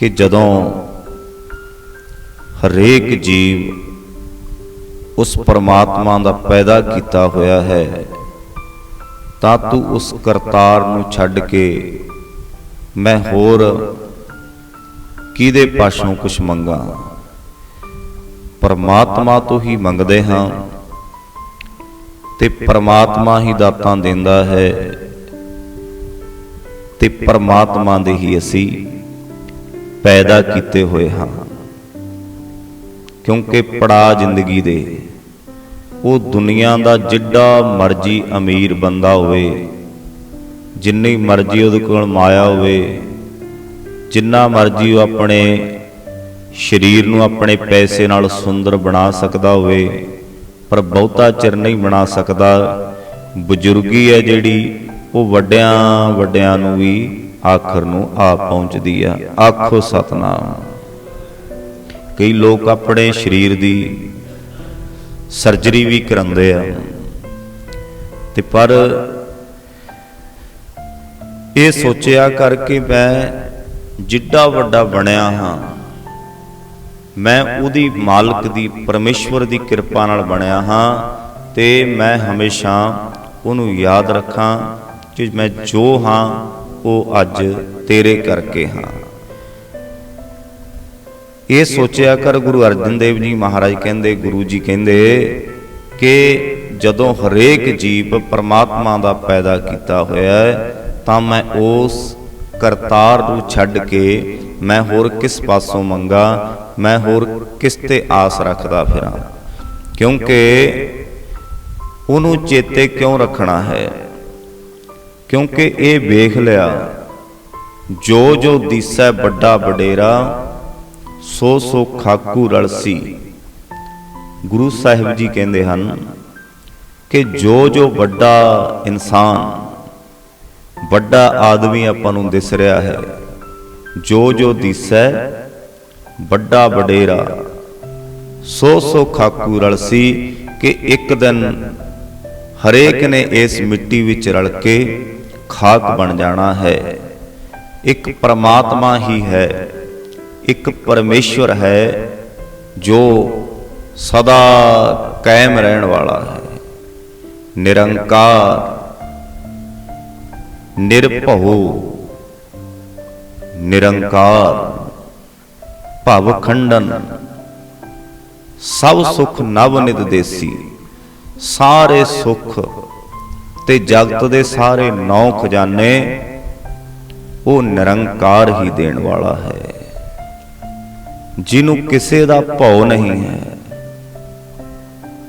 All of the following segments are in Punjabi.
ਕਿ ਜਦੋਂ ਹਰੇਕ ਜੀਵ ਉਸ ਪਰਮਾਤਮਾ ਦਾ ਪੈਦਾ ਕੀਤਾ ਹੋਇਆ ਹੈ, ਤਾਂ ਤੂੰ ਉਸ ਕਰਤਾਰ ਨੂੰ ਛੱਡ ਕੇ ਮੈਂ ਹੋਰ ਕਿਹਦੇ ਪਾਸੋਂ ਕੁਛ ਮੰਗਾ? ਪਰਮਾਤਮਾ ਤੋਂ ਹੀ ਮੰਗਦੇ ਹਾਂ ਤੇ ਪਰਮਾਤਮਾ ਹੀ ਦਾਤਾਂ ਦਿੰਦਾ ਹੈ ਤੇ ਪਰਮਾਤਮਾ ਦੇ ਹੀ ਅਸੀਂ ਪੈਦਾ ਕੀਤੇ ਹੋਏ ਹਾਂ। ਕਿਉਂਕਿ ਪੜਾ ਜ਼ਿੰਦਗੀ ਦੇ ਉਹ ਦੁਨੀਆ ਦਾ ਜਿੱਡਾ ਮਰਜ਼ੀ ਅਮੀਰ ਬੰਦਾ ਹੋਵੇ, ਜਿੰਨੀ ਮਰਜ਼ੀ ਉਹਦੇ ਕੋਲ ਮਾਇਆ ਹੋਵੇ, ਜਿੰਨਾ ਮਰਜ਼ੀ ਉਹ ਆਪਣੇ ਸਰੀਰ ਨੂੰ ਆਪਣੇ ਪੈਸੇ ਨਾਲ ਸੁੰਦਰ ਬਣਾ ਸਕਦਾ ਹੋਵੇ, ਪਰ ਬਹੁਤਾ ਚਿਰ ਨਹੀਂ ਬਣਾ ਸਕਦਾ। ਬਜ਼ੁਰਗੀ ਹੈ ਜਿਹੜੀ, ਉਹ ਵੱਡਿਆਂ ਵੱਡਿਆਂ ਨੂੰ ਵੀ ਆਖਰ ਨੂੰ ਆ ਪਹੁੰਚਦੀ ਆ। ਆਖੋ ਸਤਨਾਮ। ਕਈ ਲੋਕ ਆਪਣੇ ਸਰੀਰ ਦੀ ਸਰਜਰੀ ਵੀ ਕਰਾਉਂਦੇ ਆ। ਤੇ ਪਰ ਇਹ ਸੋਚਿਆ ਕਰਕੇ ਮੈਂ ਜਿੱਡਾ ਵੱਡਾ ਬਣਿਆ ਹਾਂ, ਮੈਂ ਉਹਦੀ ਮਾਲਕ ਦੀ, ਪਰਮੇਸ਼ਵਰ ਦੀ ਕਿਰਪਾ ਨਾਲ ਬਣਿਆ ਹਾਂ ਤੇ ਮੈਂ ਹਮੇਸ਼ਾ ਉਹਨੂੰ ਯਾਦ ਰੱਖਾਂ ਕਿ ਮੈਂ ਜੋ ਹਾਂ ਉਹ ਅੱਜ ਤੇਰੇ ਕਰਕੇ ਹਾਂ। ਇਹ ਸੋਚਿਆ ਕਰ ਗੁਰੂ ਅਰਜਨ ਦੇਵ ਜੀ ਮਹਾਰਾਜ ਕਹਿੰਦੇ, ਗੁਰੂ ਜੀ ਕਹਿੰਦੇ ਕਿ ਜਦੋਂ ਹਰੇਕ ਜੀਵ ਪਰਮਾਤਮਾ ਦਾ ਪੈਦਾ ਕੀਤਾ ਹੋਇਆ ਹੈ, ਤਾਂ ਮੈਂ ਉਸ ਕਰਤਾਰ ਨੂੰ ਛੱਡ ਕੇ ਮੈਂ ਹੋਰ ਕਿਸ ਪਾਸੋਂ ਮੰਗਾ, ਮੈਂ ਹੋਰ ਕਿਸ ਤੇ ਆਸ ਰੱਖਦਾ ਫਿਰਾਂ? ਕਿਉਂਕਿ ਉਹਨੂੰ ਚੇਤੇ ਕਿਉਂ ਰੱਖਣਾ ਹੈ? ਕਿਉਂਕਿ ਇਹ ਵੇਖ ਲਿਆ, ਜੋ ਜੋ ਦੀਸੈ ਵੱਡਾ ਵਡੇਰਾ, ਸੋ ਸੋ ਖਾਕੂ ਰਲਸੀ। ਗੁਰੂ ਸਾਹਿਬ ਜੀ ਕਹਿੰਦੇ ਹਨ ਕਿ ਜੋ ਜੋ ਵੱਡਾ ਇਨਸਾਨ, ਵੱਡਾ ਆਦਮੀ ਆਪਾਂ ਨੂੰ ਦਿਸ ਰਿਹਾ ਹੈ, ਜੋ ਜੋ ਦਿਸੈ ਵੱਡਾ ਵਡੇਰਾ, ਸੋ ਸੋ ਖਾਕੂ ਰਲਸੀ ਕਿ ਇੱਕ ਦਿਨ ਹਰੇਕ ਨੇ ਇਸ ਮਿੱਟੀ ਵਿੱਚ ਰਲ ਕੇ ਖਾਕ ਬਣ ਜਾਣਾ ਹੈ। ਇੱਕ ਪਰਮਾਤਮਾ ਹੀ ਹੈ, ਇੱਕ ਪਰਮੇਸ਼ਵਰ ਹੈ, ਜੋ ਸਦਾ ਕਾਇਮ ਰਹਿਣ ਵਾਲਾ ਹੈ। ਨਿਰੰਕਾਰ, ਨਿਰਭਉ, ਨਿਰੰਕਾਰ, ਭਵ ਖੰਡਨ, ਸਭ ਸੁਖ ਨਵ ਨਿਤ ਦੇਸੀ, ਸਾਰੇ ਸੁਖ ਤੇ ਜਗਤ ਦੇ ਸਾਰੇ ਨੌ ਖਜ਼ਾਨੇ ਉਹ ਨਿਰੰਕਾਰ ਹੀ ਦੇਣ ਵਾਲਾ ਹੈ, ਜਿਹਨੂੰ ਕਿਸੇ ਦਾ ਭਉ ਨਹੀਂ ਹੈ,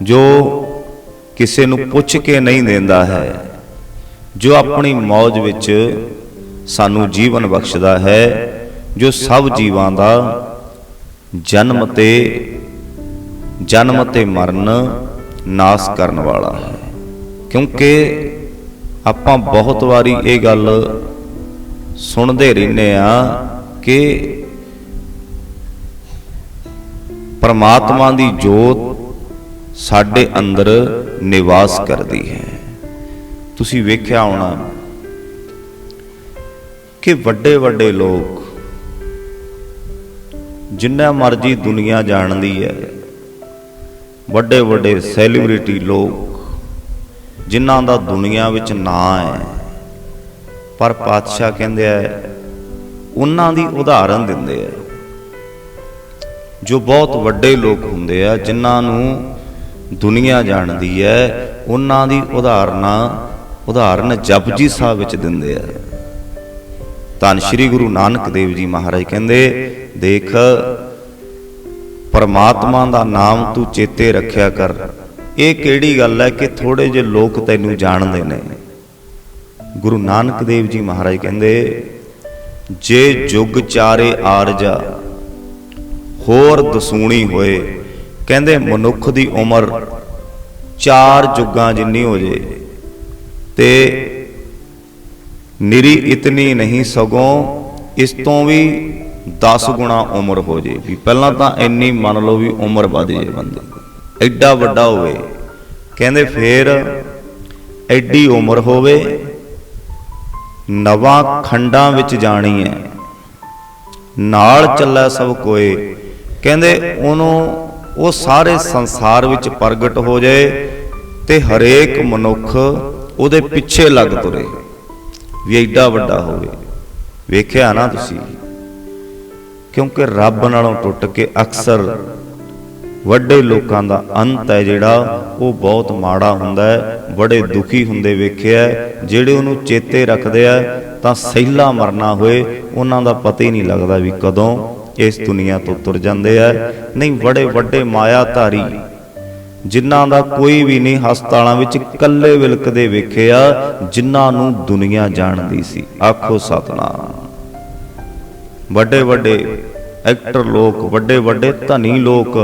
ਜੋ ਕਿਸੇ ਨੂੰ ਪੁੱਛ ਕੇ ਨਹੀਂ ਦਿੰਦਾ ਹੈ, ਜੋ ਆਪਣੀ ਮੌਜ ਵਿੱਚ ਸਾਨੂੰ ਜੀਵਨ ਬਖਸ਼ਦਾ ਹੈ, ਜੋ ਸਭ ਜੀਵਾਂ ਦਾ ਜਨਮ ਤੇ ਜਨਮ ਤੇ ਮਰਨ ਨਾਸ ਕਰਨ ਵਾਲਾ ਹੈ। ਕਿਉਂਕਿ ਆਪਾਂ ਬਹੁਤ ਵਾਰੀ ਇਹ ਗੱਲ ਸੁਣਦੇ ਰਹਿੰਦੇ ਆ ਕਿ ਪਰਮਾਤਮਾ ਦੀ ਜੋਤ ਸਾਡੇ ਅੰਦਰ ਨਿਵਾਸ ਕਰਦੀ ਹੈ। ਤੁਸੀਂ ਵੇਖਿਆ ਹੋਣਾ ਕਿ ਵੱਡੇ ਵੱਡੇ ਲੋਕ ਜਿੰਨਾ ਮਰਜ਼ੀ ਦੁਨੀਆ ਜਾਣਦੀ ਹੈ, ਵੱਡੇ ਵੱਡੇ ਸੈਲੀਬ੍ਰਿਟੀ ਲੋਕ ਜਿਨ੍ਹਾਂ ਦਾ ਦੁਨੀਆ ਵਿੱਚ ਨਾਂ ਹੈ। ਪਰ ਪਾਤਸ਼ਾਹ ਕਹਿੰਦੇ ਆ, ਉਹਨਾਂ ਦੀ ਉਦਾਹਰਨ ਦਿੰਦੇ ਆ। ਜੋ ਬਹੁਤ ਵੱਡੇ ਲੋਕ ਹੁੰਦੇ ਆ, ਜਿਨ੍ਹਾਂ ਨੂੰ ਦੁਨੀਆ ਜਾਣਦੀ ਹੈ, ਉਹਨਾਂ ਦੀ ਉਦਾਹਰਨਾਂ ਉਦਾਹਰਨ ਜਪਜੀ ਸਾਹਿਬ ਵਿੱਚ ਦਿੰਦੇ ਆ। ਧੰਨ ਸ਼੍ਰੀ ਗੁਰੂ ਨਾਨਕ ਦੇਵ ਜੀ ਮਹਾਰਾਜ ਕਹਿੰਦੇ, ਦੇਖ, ਪਰਮਾਤਮਾ ਦਾ ਨਾਮ ਤੂੰ ਚੇਤੇ ਰੱਖਿਆ ਕਰ। ਇਹ ਕਿਹੜੀ ਗੱਲ ਹੈ ਕਿ ਥੋੜੇ ਜਿਹੇ ਲੋਕ ਤੈਨੂੰ ਜਾਣਦੇ ਨੇ? ਗੁਰੂ ਨਾਨਕ ਦੇਵ ਜੀ ਮਹਾਰਾਜ ਕਹਿੰਦੇ, ਜੇ ਜੁਗ ਚਾਰੇ ਆਰਜਾ ਹੋਰ ਦਸੂਣੀ ਹੋਏ, ਕਹਿੰਦੇ ਮਨੁੱਖ ਦੀ ਉਮਰ ਚਾਰ ਜੁਗਾਂ ਜਿੰਨੀ ਹੋ ਜੇ, ਤੇ ਨਿਰੀ ਇਤਨੀ ਨਹੀਂ ਸਗੋਂ ਇਸ ਤੋਂ ਵੀ 10 ਗੁਣਾ ਉਮਰ ਹੋ ਜੇ। ਵੀ ਪਹਿਲਾਂ ਤਾਂ ਇੰਨੀ ਮੰਨ ਲਓ ਵੀ ਉਮਰ ਵਧ ਜੇ ਬੰਦੇ। ਐਡਾ ਵੱਡਾ ਹੋਵੇ। ਕਹਿੰਦੇ ਫੇਰ ਐਡੀ ਉਮਰ ਹੋਵੇ, ਨਵਾਂ ਖੰਡਾਂ ਵਿੱਚ ਜਾਣੀ ਹੈ। ਨਾਲ ਚੱਲੈ ਸਭ ਕੋਏ। ਕਹਿੰਦੇ ਉਹਨੂੰ ਉਹ ਸਾਰੇ ਸੰਸਾਰ ਵਿੱਚ ਪ੍ਰਗਟ ਹੋ ਜਾਏ ਤੇ ਹਰੇਕ ਮਨੁੱਖ ਉਹਦੇ ਪਿੱਛੇ ਲੱਗ ਤੁਰੇ। ਵੀ ਐਡਾ ਵੱਡਾ ਹੋਵੇ। ਵੇਖਿਆ ਨਾ ਤੁਸੀਂ। ਕਿਉਂਕਿ ਰੱਬ ਨਾਲੋਂ ਟੁੱਟ ਕੇ ਅਕਸਰ ਵੱਡੇ ਲੋਕਾਂ ਦਾ ਅੰਤ ਹੈ ਜਿਹੜਾ, ਉਹ ਬਹੁਤ ਮਾੜਾ ਹੁੰਦਾ ਹੈ ਬੜੇ ਦੁਖੀ ਹੁੰਦੇ ਵੇਖਿਆ ਹੈ। ਜਿਹੜੇ ਉਹਨੂੰ ਚੇਤੇ ਰੱਖਦੇ ਆ, ਤਾਂ ਸਹਿਲਾ ਮਰਨਾ ਹੋਏ, ਉਹਨਾਂ ਦਾ ਪਤਾ ਹੀ ਨਹੀਂ ਲੱਗਦਾ ਵੀ ਕਦੋਂ ਇਸ ਦੁਨੀਆ ਤੋਂ ਤੁਰ ਜਾਂਦੇ ਆ ਨਹੀਂ ਬੜੇ ਵੱਡੇ ਮਾਇਆ ਧਾਰੀ ਜਿਨ੍ਹਾਂ ਦਾ ਕੋਈ ਵੀ ਨਹੀਂ, ਹਸਪਤਾਲਾਂ ਵਿੱਚ ਕੱਲੇ ਵਿਲਕਦੇ ਵੇਖਿਆ ਜਿਨ੍ਹਾਂ ਨੂੰ ਦੁਨੀਆ ਜਾਣਦੀ ਸੀ ਆਖੋ ਸਤਨਾਮ ਵੱਡੇ ਵੱਡੇ ਐਕਟਰ ਲੋਕ, ਵੱਡੇ ਵੱਡੇ ਧਨੀ ਲੋਕ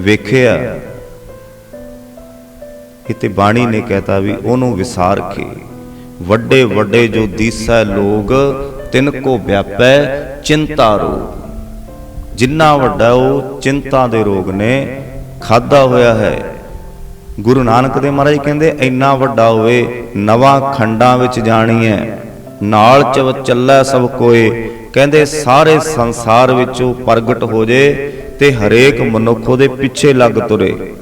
ਵੇਖਿਆ। ਇਤੇ ਬਾਣੀ ਨੇ ਕਹਤਾ ਵੀ ਉਹਨੂੰ ਵਿਸਾਰ ਕੇ। ਵੱਡੇ ਵੱਡੇ ਜੋ ਦੀਸੈ ਲੋਗ, ਤਿੰਨ ਕੋ ਵਿਆਪੈ ਚਿੰਤਾ ਰੋਗ। ਜਿੰਨਾ ਵੱਡਾ ਉਹ ਚਿੰਤਾ ਦੇ ਰੋਗ ਨੇ ਖਾਦਾ ਹੋਇਆ ਹੈ। ਗੁਰੂ ਨਾਨਕ ਦੇਵ ਮਹਾਰਾਜ ਕਹਿੰਦੇ, ਇੰਨਾ ਵੱਡਾ ਹੋਵੇ, ਨਵਾਂ ਖੰਡਾਂ ਵਿੱਚ ਜਾਣੀ ਹੈ। ਨਾਲ ਚਵ ਚੱਲੈ ਸਭ ਕੋਏ। ਕਹਿੰਦੇ, ਸਾਰੇ ਸੰਸਾਰ ਵਿੱਚੋਂ ਪ੍ਰਗਟ ਹੋ ਜੇ ਤੇ ਹਰੇਕ ਮਨੁੱਖ ਉਹਦੇ ਪਿੱਛੇ ਲੱਗ ਤੁਰੇ।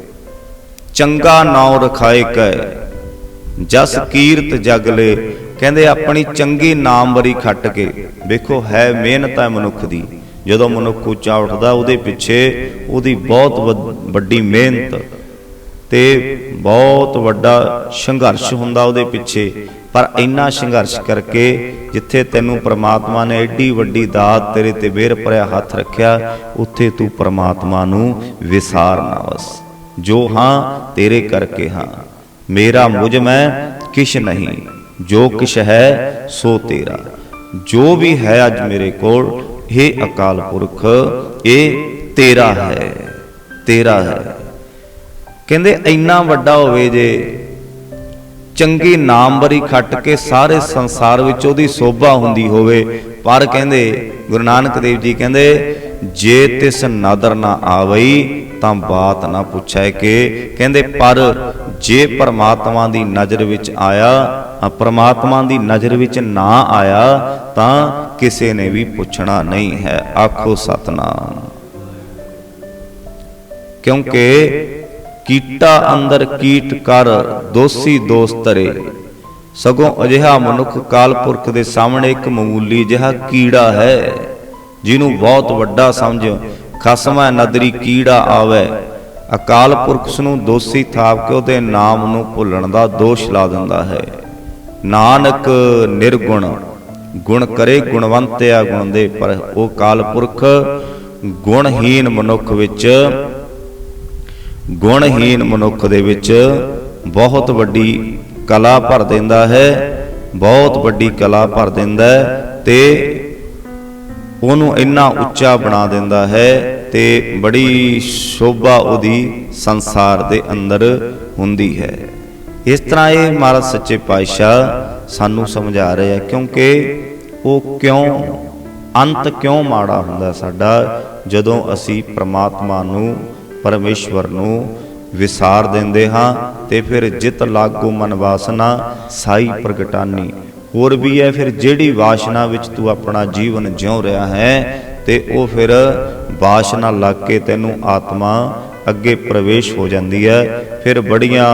ਚੰਗਾ ਨਾਉ ਰਖਾਏ ਕੈ। ਜਸ ਕੀਰਤ ਜਗ ਲੈ। ਕਹਿੰਦੇ, ਆਪਣੀ ਚੰਗੀ ਨਾਮਵਰੀ ਖੱਟ ਕੇ। ਵੇਖੋ, ਹੈ ਮਿਹਨਤ ਹੈ ਮਨੁੱਖ ਦੀ। ਜਦੋਂ ਮਨੁੱਖ ਉੱਚਾ ਉੱਠਦਾ, ਉਹਦੇ ਪਿੱਛੇ ਉਹਦੀ ਬਹੁਤ ਵੱਡ- ਵੱਡੀ ਮਿਹਨਤ ਤੇ ਬਹੁਤ ਵੱਡਾ ਸੰਘਰਸ਼ ਹੁੰਦਾ ਉਹਦੇ ਪਿੱਛੇ। ਪਰ ਇੰਨਾ ਸੰਘਰਸ਼ ਕਰਕੇ ਜਿੱਥੇ ਤੈਨੂੰ ਪ੍ਰਮਾਤਮਾ ਨੇ ਐਡੀ ਵੱਡੀ ਦਾਤ ਤੇਰੇ ਤੇ ਬੇਰ ਭਰਿਆ ਹੱਥ ਰੱਖਿਆ, ਉੱਥੇ ਤੂੰ ਪ੍ਰਮਾਤਮਾ ਨੂੰ ਵਿਸਾਰ ਨਾ ਵਸ ਜੋ ਹਾਂ, ਤੇਰੇ ਕਰਕੇ ਹਾਂ। ਮੇਰਾ ਮੁਝ ਮੈਂ ਕਿਛ ਨਹੀਂ। ਜੋ ਕਿਛ ਹੈ, ਸੋ ਤੇਰਾ। ਜੋ ਵੀ ਹੈ ਅੱਜ ਮੇਰੇ ਕੋਲ ਇਹ ਅਕਾਲ ਪੁਰਖ, ਇਹ ਤੇਰਾ ਹੈ। ਤੇਰਾ ਹੈ। ਕਹਿੰਦੇ, ਇੰਨਾ ਵੱਡਾ ਹੋਵੇ ਜੇ ਚੰਗੀ ਨਾਮਵਰੀ ਖੱਟ ਕੇ ਸਾਰੇ ਸੰਸਾਰ ਵਿੱਚ ਉਹਦੀ ਸੋਭਾ ਹੁੰਦੀ ਹੋਵੇ। ਪਰ ਕਹਿੰਦੇ, ਗੁਰੂ ਨਾਨਕ ਦੇਵ ਜੀ ਕਹਿੰਦੇ, ਜੇ ਤਿਸ ਨਦਰ ਨਾ ਆਵਈ, ਤਾਂ ਬਾਤ ਨਾ ਪੁੱਛੈ ਕਿ। ਕਹਿੰਦੇ, ਪਰ ਜੇ ਪਰਮਾਤਮਾ ਦੀ ਨਜ਼ਰ ਵਿੱਚ ਆਇਆ ਪਰਮਾਤਮਾ ਦੀ ਨਜ਼ਰ ਵਿੱਚ ਨਾ ਆਇਆ, ਤਾਂ ਕਿਸੇ ਨੇ ਵੀ ਪੁੱਛਣਾ ਨਹੀਂ ਹੈ। ਆਖੋ ਸਤਨਾਮ। ਕਿਉਂਕਿ ਕੀਟਾ ਅੰਦਰ ਕੀਟ ਕਰ, ਦੋਸੀ ਦੋਸਤ ਤਰੇ ਸਗੋਂ ਅਜਿਹਾ ਮਨੁੱਖ ਕਾਲਪੁਰਖ ਦੇ ਸਾਹਮਣੇ ਇੱਕ ਮਾਮੂਲੀ ਜਿਹਾ ਕੀੜਾ ਹੈ, ਜਿਹਨੂੰ ਬਹੁਤ ਵੱਡਾ ਸਮਝ ਖਸਮੈ ਨਦਰੀ ਕੀੜਾ ਆਵੇ। ਅਕਾਲ ਪੁਰਖ ਨੂੰ ਦੋਸ਼ੀ ਥਾਪ ਕੇ ਉਹਦੇ ਨਾਮ ਨੂੰ ਭੁੱਲਣ ਦਾ ਦੋਸ਼ ਲਾ ਦਿੰਦਾ ਹੈ। ਨਾਨਕ ਨਿਰਗੁਣ, ਗੁਣ ਕਰੇ ਗੁਣਵੰਤਿਆ ਗੁਣ ਦੇ, ਪਰ ਉਹ ਕਾਲ ਪੁਰਖ ਗੁਣਹੀਨ ਮਨੁੱਖ ਵਿੱਚ ਗੁਣਹੀਨ ਮਨੁੱਖ ਦੇ ਵਿੱਚ ਬਹੁਤ ਵੱਡੀ ਕਲਾ ਭਰ ਦਿੰਦਾ ਹੈ, ਬਹੁਤ ਵੱਡੀ ਕਲਾ ਭਰ ਦਿੰਦਾ ਹੈ ਤੇ ਉਹਨੂੰ ਇੰਨਾ ਉੱਚਾ ਬਣਾ ਦਿੰਦਾ ਹੈ ਤੇ ਬੜੀ ਸ਼ੋਭਾ ਉਹਦੀ ਸੰਸਾਰ ਦੇ ਅੰਦਰ ਹੁੰਦੀ ਹੈ। ਇਸ ਤਰ੍ਹਾਂ ਇਹ ਮਹਾਰਾਜ ਸੱਚੇ ਪਾਤਸ਼ਾਹ ਸਾਨੂੰ ਸਮਝਾ ਰਹੇ ਆ, ਕਿਉਂਕਿ ਉਹ ਕਿਉਂ, ਅੰਤ ਕਿਉਂ ਮਾੜਾ ਹੁੰਦਾ ਸਾਡਾ, ਜਦੋਂ ਅਸੀਂ ਪ੍ਰਮਾਤਮਾ ਨੂੰ ਪਰਮੇਸ਼ਵਰ ਨੂੰ ਵਿਸਾਰ ਦਿੰਦੇ ਹਾਂ ਤੇ ਫਿਰ ਜਿਤ ਲਾਗੂ ਮਨ ਵਾਸਨਾ ਸਾਈ ਪ੍ਰਗਟਾਨੀ। ਹੋਰ ਵੀ ਹੈ ਫਿਰ ਜਿਹੜੀ ਵਾਸ਼ਨਾ ਵਿੱਚ ਤੂੰ ਆਪਣਾ ਜੀਵਨ ਜਿਉ ਰਿਹਾ ਹੈ ਤੇ ਉਹ ਫਿਰ ਵਾਸ਼ਨਾ ਲੱਗ ਕੇ ਤੈਨੂੰ ਆਤਮਾ ਅੱਗੇ ਪ੍ਰਵੇਸ਼ ਹੋ ਜਾਂਦੀ ਹੈ। ਫਿਰ ਬੜੀਆਂ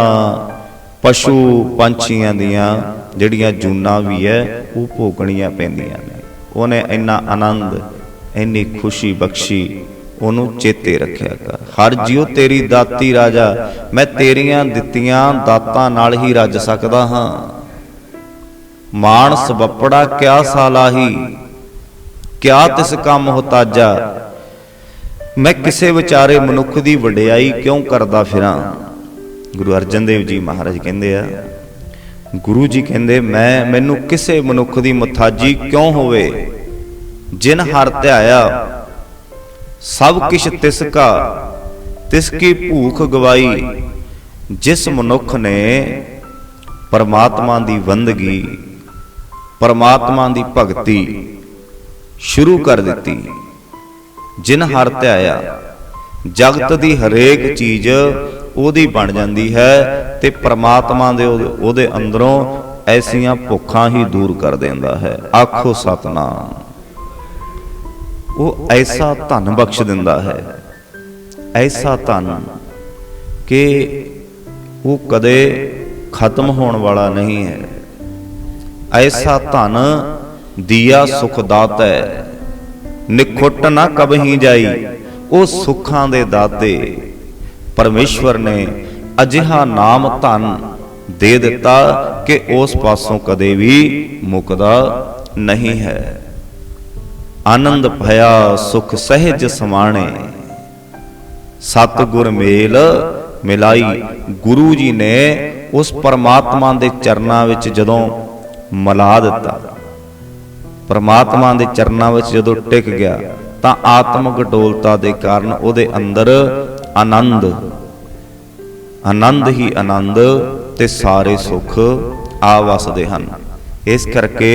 ਪਸ਼ੂ ਪੰਛੀਆਂ ਦੀਆਂ ਜਿਹੜੀਆਂ ਜੂਨਾਂ ਵੀ ਹੈ, ਉਹ ਭੋਗਣੀਆਂ ਪੈਂਦੀਆਂ ਨੇ। ਉਹਨੇ ਇੰਨਾ ਆਨੰਦ, ਇੰਨੀ ਖੁਸ਼ੀ ਬਖਸ਼ੀ ਉਹਨੂੰ ਚੇਤੇ ਰੱਖਿਆ ਕਰ। ਹਰ ਜਿਉ ਤੇਰੀ ਦਾਤੀ ਰਾਜਾ, ਮੈਂ ਤੇਰੀਆਂ ਦਿੱਤੀਆਂ ਦਾਤਾਂ ਨਾਲ ਹੀ ਰੱਜ ਸਕਦਾ ਹਾਂ। ਮਾਨਸ ਬੱਪੜਾ ਕਿਆ ਸਾਲਾਹੀ, ਕਿਆ ਤਿਸ ਕੰਮ ਹੋਤਾਜਾ। ਮੈਂ ਕਿਸੇ ਵਿਚਾਰੇ ਮਨੁੱਖ ਦੀ ਵਡਿਆਈ ਕਿਉਂ ਕਰਦਾ ਫਿਰਾਂ? ਗੁਰੂ ਅਰਜਨ ਦੇਵ ਜੀ ਮਹਾਰਾਜ ਕਹਿੰਦੇ ਆ, ਗੁਰੂ ਜੀ ਕਹਿੰਦੇ, ਮੈਂ, ਮੈਨੂੰ ਕਿਸੇ ਮਨੁੱਖ ਦੀ ਮਥਾਜੀ ਕਿਉਂ ਹੋਵੇ? ਜਿਨ ਹਰ ਧਿਆਇਆ ਸਭ ਕਿਛ ਤਿਸ ਕਾ ਤਿਸ ਕੀ ਭੂਖ ਗਵਾਈ, ਜਿਸ ਮਨੁੱਖ ਨੇ ਪਰਮਾਤਮਾ ਦੀ ਵੰਦਗੀ, ਪਰਮਾਤਮਾ ਦੀ ਭਗਤੀ ਸ਼ੁਰੂ ਕਰ ਦਿੱਤੀ। ਜਿਨ ਹਰ ਧਿਆਇਆ, ਜਗਤ ਦੀ ਹਰੇਕ ਚੀਜ਼ ਉਹਦੀ ਬਣ ਜਾਂਦੀ ਹੈ ਤੇ ਪਰਮਾਤਮਾ ਦੇ ਉਹਦੇ- ਉਹਦੇ ਅੰਦਰੋਂ ਐਸੀਆਂ ਭੁੱਖਾਂ ਹੀ ਦੂਰ ਕਰ ਦਿੰਦਾ ਹੈ। ਆਖੋ ਸਤਨਾਮ। ਉਹ ਐਸਾ ਧਨ ਬਖਸ਼ ਦਿੰਦਾ ਹੈ। ਐਸਾ ਧਨ ਕਿ ਉਹ ਕਦੇ ਖਤਮ ਹੋਣ ਵਾਲਾ ਨਹੀਂ ਹੈ। ਐਸਾ ਧਨ ਦੀਆ ਸੁਖ ਹੈ। ਨਿਖੁੱਟ ਨਾ ਕਬਹੀ ਜਾਈ, ਉਹ ਸੁੱਖਾਂ ਦੇ ਦਾਤੇ। ਪਰਮੇਸ਼ਵਰ ਨੇ ਅਜਿਹਾ ਨਾਮ ਧਨ ਦੇ ਦਿੱਤਾ ਕਿ ਉਸ ਪਾਸੋਂ ਕਦੇ ਵੀ ਮੁਕਦਾ ਨਹੀਂ ਹੈ। ਆਨੰਦ ਭਇਆ, ਸੁਖ ਸਹਿਜ ਸਮਾਣੇ। ਸਤਿਗੁਰ ਮੇਲ, ਮਿਲਾਈ ਗੁਰੂ ਜੀ ਨੇ ਉਸ ਪਰਮਾਤਮਾ ਦੇ ਚਰਨਾਂ ਵਿੱਚ ਜਦੋਂ ਮਿਲਾ ਦਿੱਤਾ। ਪਰਮਾਤਮਾ ਦੇ ਚਰਨਾਂ ਵਿੱਚ ਜਦੋਂ ਟਿਕ ਗਿਆ, ਤਾਂ ਆਤਮਿਕ ਡੋਲਤਾ ਦੇ ਕਾਰਨ ਉਹਦੇ ਅੰਦਰ ਆਨੰਦ ਆਨੰਦ ਹੀ ਆਨੰਦ ਤੇ ਸਾਰੇ ਸੁੱਖ ਆ ਵਸਦੇ ਹਨ। ਇਸ ਕਰਕੇ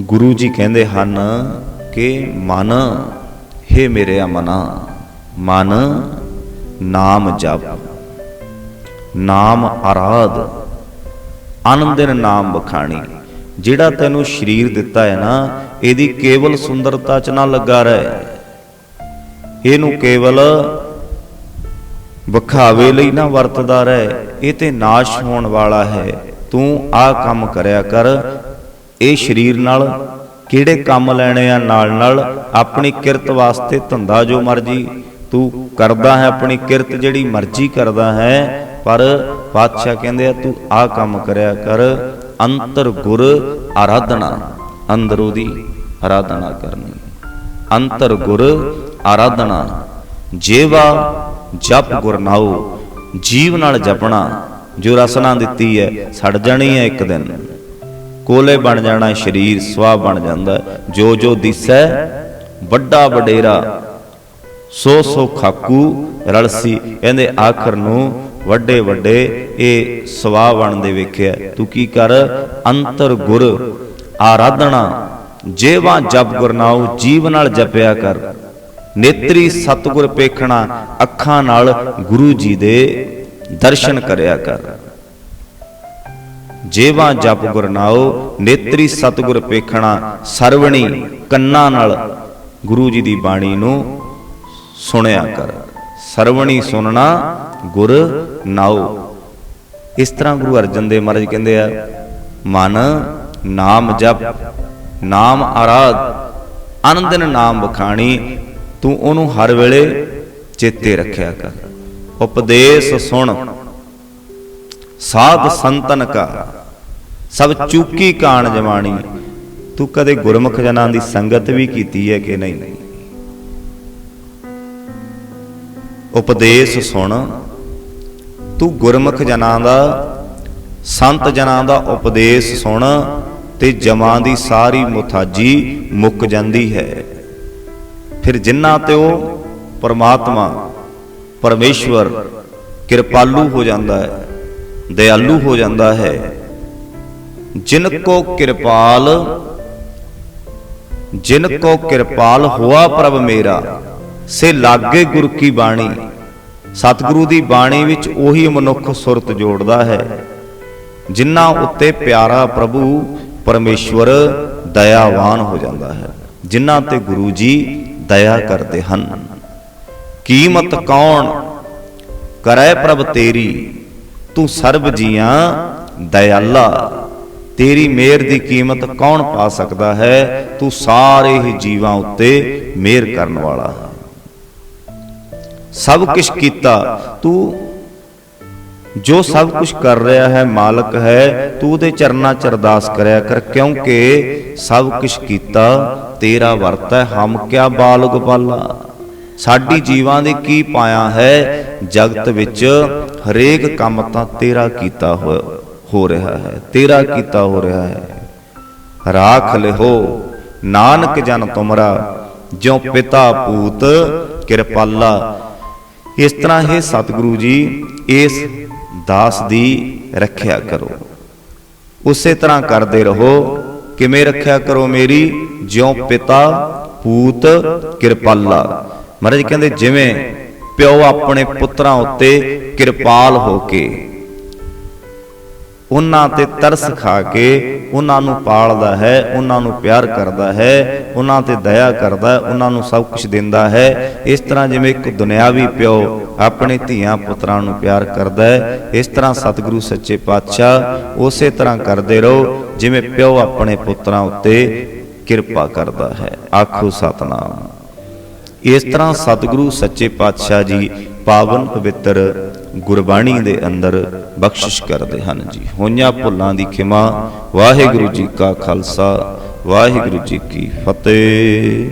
ਗੁਰੂ ਜੀ ਕਹਿੰਦੇ ਹਨ ਕਿ ਮਨ, ਹੇ ਮੇਰੇ ਮਨਾ ਮਨ ਨਾਮ ਜਪ। ਨਾਮ ਆਰਾਧ, ਆਨੰਦਨ ਨਾਮ ਬਖਾਣੀ ਜਿਹੜਾ ਤੈਨੂੰ ਸਰੀਰ ਦਿੱਤਾ ਹੈ ਨਾ, ਇਹਦੀ ਕੇਵਲ ਸੁੰਦਰਤਾ 'ਚ ਨਾ ਲੱਗਾ ਰਹਿ। ਇਹਨੂੰ ਕੇਵਲ ਵਿਖਾਵੇ ਲਈ ਨਾ ਵਰਤਦਾ ਰਹਿ। ਇਹ ਤੇ ਨਾਸ਼ ਹੋਣ ਵਾਲਾ ਹੈ। ਤੂੰ ਆਹ ਕੰਮ ਕਰਿਆ ਕਰ ਇਹ ਸਰੀਰ ਨਾਲ ਕਿਹੜੇ ਕੰਮ ਲੈਣੇ ਆ? ਨਾਲ ਨਾਲ ਆਪਣੀ ਕਿਰਤ ਵਾਸਤੇ ਧੰਦਾ ਜੋ ਮਰਜ਼ੀ ਤੂੰ ਕਰਦਾ ਹੈ, ਆਪਣੀ ਕਿਰਤ ਜਿਹੜੀ ਮਰਜ਼ੀ ਕਰਦਾ ਹੈ, ਪਰ ਪਾਤਸ਼ਾਹ ਕਹਿੰਦੇ ਆ, ਤੂੰ ਆਹ ਕੰਮ ਕਰਿਆ ਕਰ, ਅੰਤਰ ਗੁਰ ਆਰਾਧਨਾ, ਅੰਦਰੋਂ ਦੀ ਆਰਾਧਨਾ ਕਰਨੀ। ਅੰਤਰ ਗੁਰ ਆਰਾਧਨਾ, ਜੇਵਾ ਜਪ ਗੁਰਨਾਉ ਜੀਵ ਨਾਲ ਜਪਣਾ, ਜੋ ਰਸਨਾ ਦਿੱਤੀ ਹੈ, ਸੜ ਜਾਣੀ ਹੈ ਇੱਕ ਦਿਨ। ਕੋਲੇ ਬਣ ਜਾਣਾ ਸਰੀਰ ਸਵਾ ਬਣ ਜਾਂਦਾ ਜੋ ਜੋ ਦਿਸੈ, ਵੱਡਾ ਵਡੇਰਾ, ਸੋ ਸੋ ਖਾਕੂ ਰਲਸੀ। ਕਹਿੰਦੇ ਆਖਰ ਨੂੰ ਵੱਡੇ ਵੱਡੇ ਇਹ ਸਵਾ ਬਣਦੇ ਵੇਖਿਆ। ਤੂੰ ਕੀ ਕਰ? ਅੰਤਰ ਗੁਰ ਆਰਾਧਨਾ ਜੇਵਾ ਜਪ ਗੁਰਨਾਉ ਜੀਵ ਨਾਲ ਜਪਿਆ ਕਰ। ਨੇਤਰੀ ਸਤਗੁਰ ਪੇਖਣਾ, ਅੱਖਾਂ ਨਾਲ ਗੁਰੂ ਜੀ ਦੇ ਦਰਸ਼ਨ ਕਰਿਆ ਕਰ। ਜੇਵਾ ਜਪ ਗੁਰਨਾਓ ਨੇਤਰੀ ਸਤਗੁਰ ਪੇਖਣਾ, ਸਰਵਣੀ ਕੰਨਾਂ ਨਾਲ ਗੁਰੂ ਜੀ ਦੀ ਬਾਣੀ ਨੂੰ ਸੁਣਿਆ ਕਰ। ਸਰਵਣੀ ਸੁਣਨਾ ਗੁਰ ਨਾਉ। ਇਸ ਤਰ੍ਹਾਂ ਗੁਰੂ ਅਰਜਨ ਦੇਵ ਮਹਾਰਾਜ ਕਹਿੰਦੇ ਆ, ਮਨ ਨਾਮ ਜਪ, ਨਾਮ ਆਰਾਧ ਆਨੰਦਨ ਨਾਮ ਬਖਾਣੀ ਤੂੰ ਉਹਨੂੰ ਹਰ ਵੇਲੇ ਚੇਤੇ ਰੱਖਿਆ ਕਰ। ਉਪਦੇਸ਼ ਸੁਣ, ਸਾਧ ਸੰਤਨ ਕਾ ਸਭ ਚੂਕੀ ਕਾਣ ਜਮਾਣੀ ਤੂੰ ਕਦੇ ਗੁਰਮੁਖ ਜਨਾਂ ਦੀ ਸੰਗਤ ਵੀ ਕੀਤੀ ਹੈ ਕਿ ਨਹੀਂ? ਉਪਦੇਸ਼ ਸੁਣ, ਤੂੰ ਗੁਰਮੁਖ ਜਨਾਂ ਦਾ, ਸੰਤ ਜਨਾਂ ਦਾ ਉਪਦੇਸ਼ ਸੁਣ, ਤੇ ਜਮਾਂ ਦੀ ਸਾਰੀ ਮੁਥਾਜੀ ਮੁੱਕ ਜਾਂਦੀ ਹੈ। ਫਿਰ ਜਿਨ੍ਹਾਂ ਤੇ ਉਹ ਪਰਮਾਤਮਾ, ਪਰਮੇਸ਼ਵਰ ਕਿਰਪਾਲੂ ਹੋ ਜਾਂਦਾ ਹੈ, ਦਇਆਲੂ ਹੋ ਜਾਂਦਾ ਹੈ ਜਿਨ ਕੋ ਕਿਰਪਾਲ, ਜਿਨ ਕੋ ਕਿਰਪਾਲ ਹੋਆ ਪ੍ਰਭ ਮੇਰਾ, ਸੇ ਲਾਗੇ ਗੁਰ ਕੀ ਬਾਣੀ। ਸਤਿਗੁਰੂ ਦੀ ਬਾਣੀ ਵਿੱਚ ਉਹੀ ਮਨੁੱਖ ਸੁਰਤ ਜੋੜਦਾ ਹੈ, ਜਿਨ੍ਹਾਂ ਉੱਤੇ ਪਿਆਰਾ ਪ੍ਰਭੂ ਪਰਮੇਸ਼ਵਰ ਦਇਆਵਾਨ ਹੋ ਜਾਂਦਾ ਹੈ, ਜਿਨ੍ਹਾਂ ਤੇ ਗੁਰੂ ਜੀ ਦਇਆ ਕਰਦੇ ਹਨ। ਕੀਮਤ ਕੌਣ? ਕਰੈ ਪ੍ਰਭ ਤੇਰੀ, ਤੂੰ ਸਰਬ ਜੀਆਂ, ਦਇਆਲਾ। ਤੇਰੀ ਮਿਹਰ ਦੀ ਕੀਮਤ ਕੌਣ ਪਾ ਸਕਦਾ ਹੈ? ਤੂੰ ਸਾਰੇ ਹੀ ਜੀਵਾਂ ਉੱਤੇ ਮਿਹਰ ਕਰਨ ਵਾਲਾ ਹੈ। ਸਭ ਕੁਝ ਕੀਤਾ, ਤੂੰ ਜੋ ਸਭ ਕੁਝ ਕਰ ਰਿਹਾ ਹੈ, ਮਾਲਕ ਹੈ, ਤੂੰ ਉਹਦੇ ਚਰਨਾਂ ਚ ਅਰਦਾਸ ਕਰਿਆ ਕਰ, ਕਿਉਂਕਿ ਸਭ ਕੁਝ ਕੀਤਾ, ਤੇਰਾ ਵਰਤ ਹੈ, ਹਮ ਕਿਆ ਬਾਲਗ ਬਾਲਾ। ਸਾਡੀ ਜੀਵਾਂ ਦੇ ਕੀ ਪਾਇਆ ਹੈ? ਜਗਤ ਵਿੱਚ ਹਰੇਕ ਕੰਮ ਤਾਂ ਤੇਰਾ ਕੀਤਾ ਹੋਇਆ। ਹੋ ਰਿਹਾ ਹੈ, ਤੇਰਾ ਕੀਤਾ ਹੋ ਰਿਹਾ ਹੈ। ਰਾਖ ਲਿਹੋ ਨਾਨਕ ਜਨ ਤੁਮਰਾ, ਜਿਉ ਪਿਤਾ ਪੂਤ ਕਿਰਪਾਲਾ। ਇਸ ਤਰ੍ਹਾਂ ਹੀ ਸਤਿਗੁਰੂ ਜੀ ਇਸ ਦਾਸ ਦੀ ਰੱਖਿਆ ਕਰੋ। ਉਸੇ ਤਰ੍ਹਾਂ ਕਰਦੇ ਰਹੋ, ਕਿਵੇਂ ਰੱਖਿਆ ਕਰੋ ਮੇਰੀ? ਜਿਉ ਪਿਤਾ ਪੂਤ ਕਿਰਪਾਲਾ। ਮਹਾਰਾਜ ਕਹਿੰਦੇ ਜਿਵੇਂ ਪਿਓ ਆਪਣੇ ਪੁੱਤਰਾਂ ਉੱਤੇ ਕਿਰਪਾਲ ਹੋ ਕੇ ਉਹਨਾਂ ਤੇ ਤਰਸ ਖਾ ਕੇ ਉਹਨਾਂ ਨੂੰ ਪਾਲਦਾ ਹੈ, ਉਹਨਾਂ ਨੂੰ ਪਿਆਰ ਕਰਦਾ ਹੈ, ਉਹਨਾਂ ਤੇ ਦਇਆ ਕਰਦਾ ਹੈ ਉਹਨਾਂ ਨੂੰ ਸਭ ਕੁਝ ਦਿੰਦਾ ਹੈ। ਇਸ ਤਰ੍ਹਾਂ ਜਿਵੇਂ ਇੱਕ ਦੁਨਿਆਵੀ ਪਿਓ ਆਪਣੇ ਧੀਆਂ ਪੁੱਤਰਾਂ ਨੂੰ ਪਿਆਰ ਕਰਦਾ ਹੈ, ਇਸ ਤਰ੍ਹਾਂ ਸਤਿਗੁਰੂ ਸੱਚੇ ਪਾਤਸ਼ਾਹ ਉਸੇ ਤਰ੍ਹਾਂ ਕਰਦੇ ਰਹੋ ਜਿਵੇਂ ਪਿਓ ਆਪਣੇ ਪੁੱਤਰਾਂ ਉੱਤੇ ਕਿਰਪਾ ਕਰਦਾ ਹੈ। ਆਖੋ ਸਤਨਾਮ। ਇਸ ਤਰ੍ਹਾਂ ਸਤਿਗੁਰੂ ਸੱਚੇ ਪਾਤਸ਼ਾਹ ਜੀ ਪਾਵਨ ਪਵਿੱਤਰ ਗੁਰਬਾਣੀ ਦੇ ਅੰਦਰ ਬਖਸ਼ਿਸ਼ ਕਰਦੇ ਹਨ ਜੀ। ਹੋਈਆਂ ਭੁੱਲਾਂ ਦੀ ਖਿਮਾ, ਵਾਹਿਗੁਰੂ ਜੀ ਕਾ ਖਾਲਸਾ, ਵਾਹਿਗੁਰੂ ਜੀ ਕੀ ਫਤਿਹ।